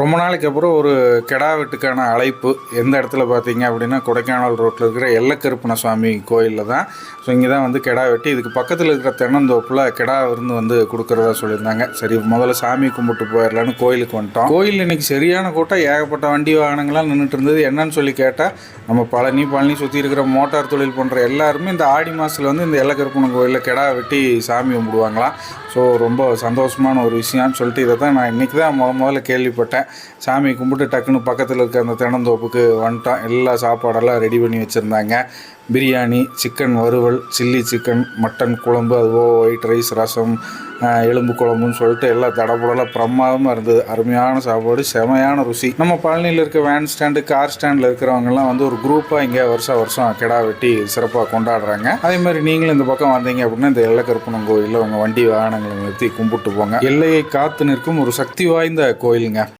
ரொம்ப நாளைக்கு அப்புறம் ஒரு கெடா வெட்டுக்கான அழைப்பு எந்த இடத்துல பார்த்தீங்க அப்படின்னா கொடைக்கானல் ரோட்டில் இருக்கிற எல்லக்கருப்பண சுவாமி கோயிலில் தான். ஸோ இங்கே தான் வந்து கெடா வெட்டி இதுக்கு பக்கத்தில் இருக்கிற தென்னந்தோப்பில் கெடா விருந்து வந்து கொடுக்குறதா சொல்லியிருந்தாங்க. சரி முதல்ல சாமி கும்பிட்டு போயிடலான்னு கோயிலுக்கு வந்துட்டோம். கோயில் இன்றைக்கி சரியான கூட்டம் ஏகப்பட்ட வண்டி வாகனங்கள்லாம் நின்றுட்டு இருந்தது. என்னன்னு சொல்லி கேட்டால் நம்ம பழனி பழனி சுற்றி இருக்கிற மோட்டார் தொழில் பண்ணுற எல்லாருமே இந்த ஆடி மாதத்தில் வந்து இந்த எல்லக்கருப்பணம் கோயிலில் கெடா வெட்டி சாமி கும்பிடுவாங்களாம். ஸோ ரொம்ப சந்தோஷமான ஒரு விஷயம்னு சொல்லிட்டு இதை தான் நான் இன்றைக்கி தான் முத முதல்ல கேள்விப்பட்டேன். சாமி கும்பிட்டு டக்குன்னு பக்கத்தில் இருக்க அந்த தினந்தோப்புக்கு வந்துட்டோம். எல்லா சாப்பாடெல்லாம் ரெடி பண்ணி வச்சுருந்தாங்க. பிரியாணி சிக்கன் வறுவல் சில்லி சிக்கன் மட்டன் குழம்பு அதுவோ ஒயிட் ரைஸ் ரசம் எலும்பு குழம்புன்னு சொல்லிட்டு எல்லாம் தடபுடலாம் பிரமாதமாக இருந்தது. அருமையான சாப்பாடு செமையான ருசி. நம்ம பழனியில் இருக்க வேன் ஸ்டாண்டு கார் ஸ்டாண்டில் இருக்கிறவங்கலாம் வந்து ஒரு குரூப்பாக இங்கே வருஷம் வருஷம் கிடா வெட்டி சிறப்பாக கொண்டாடுறாங்க. அதே மாதிரி நீங்களும் இந்த பக்கம் வந்தீங்க அப்படின்னா இந்த எல்லக்கருப்பணம் கோயிலில் உங்கள் வண்டி வாகனங்களை நிறுத்தி கும்பிட்டு போங்க. எல்லையை காத்து நிற்கும் ஒரு சக்தி வாய்ந்த கோயிலுங்க.